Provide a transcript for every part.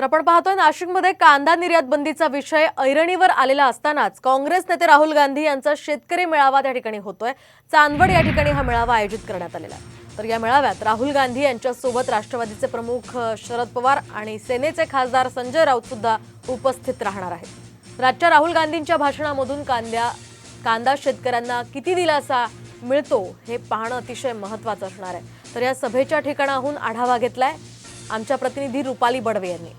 तर आपण पाहतोय नाशिकमध्ये कांदा निर्यात बंदीचा विषय ऐरणीवर आलेला असतानाच काँग्रेस नेते राहुल गांधी यांचा शेतकरी मेळावा त्या ठिकाणी होतोय. चांदवड या ठिकाणी हा मेळावा आयोजित करण्यात आलेला आहे. तर या मेळाव्यात राहुल गांधी यांच्यासोबत राष्ट्रवादीचे प्रमुख शरद पवार आणि सेनेचे खासदार संजय राऊत सुद्धा उपस्थित राहणार आहेत. राजच्या राहुल गांधींच्या भाषणामधून कांद्या कांदा शेतकऱ्यांना किती दिलासा मिळतो हे पाहणं अतिशय महत्त्वाचं असणार आहे. तर या सभेच्या ठिकाणाहून आढावा घेतलाय आमच्या प्रतिनिधी रुपाली बडवे यांनी.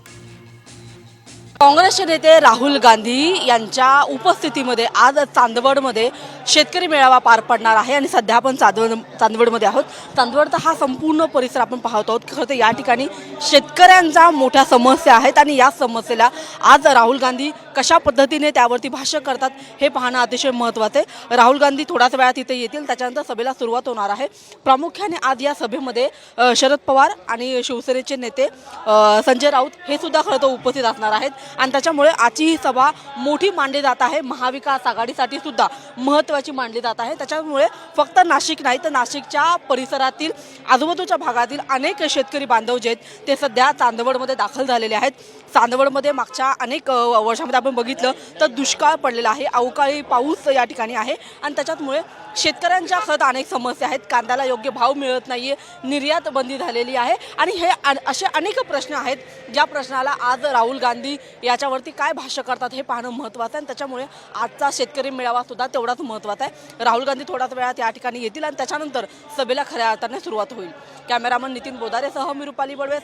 काँग्रेसचे नेते राहुल गांधी यांच्या उपस्थितीमध्ये आज चांदवडमध्ये शेतकरी मेळावा पार पडणार आहे आणि सध्या आपण चांदवड चांदवडमध्ये आहोत. चांदवडचा हा संपूर्ण परिसर आपण पाहत आहोत. खरं तर या ठिकाणी शेतकऱ्यांच्या मोठ्या समस्या आहेत आणि या समस्येला आज राहुल गांधी कशा पद्धतीने त्यावरती भाष्य करतात हे पाहणं अतिशय महत्त्वाचं आहे. राहुल गांधी थोड्याच वेळात इथे येतील. त्याच्यानंतर सभेला सुरुवात होणार आहे. प्रामुख्याने आज या सभेमध्ये शरद पवार आणि शिवसेनेचे नेते संजय राऊत हे सुद्धा खरं तर उपस्थित असणार आहेत. आणि त्याच्यामुळे आजची ही सभा मोठी मानली जात आहे. महाविकास आघाडीसाठी सुद्धा महत्त्वाची मांडली जात आहे. त्याच्यामुळे फक्त नाशिक नाही तर नाशिकच्या परिसरातील आजूबाजूच्या भागातील अनेक शेतकरी बांधव जे आहेत ते सध्या चांदवडमध्ये दाखल झालेले आहेत. चांदवडमध्ये मागच्या अनेक वर्षामध्ये आपण बघितलं तर दुष्काळ पडलेला आहे. अवकाळी पाऊस या ठिकाणी आहे आणि त्याच्यामुळे शेतकऱ्यांच्या खत अनेक समस्या आहेत. कांद्याला योग्य भाव मिळत नाही आहे निर्यात बंदी झालेली आहे. आणि हे अ- असे अनेक प्रश्न आहेत. ज्या प्रश्नाला आज राहुल गांधी याच्यावरती काय भाष्य करतात हे पाहणं महत्त्वाचं आहे आणि त्याच्यामुळे आजचा शेतकरी मेळावा सुद्धा तेवढाच महत्त्वाचा आहे. राहुल गांधी थोड्याच वेळात या ठिकाणी येतील आणि त्याच्यानंतर सभेला खऱ्या अर्थाने सुरुवात होईल. कॅमेरामन नितीन बोदारेसह मी रुपाली बडवे.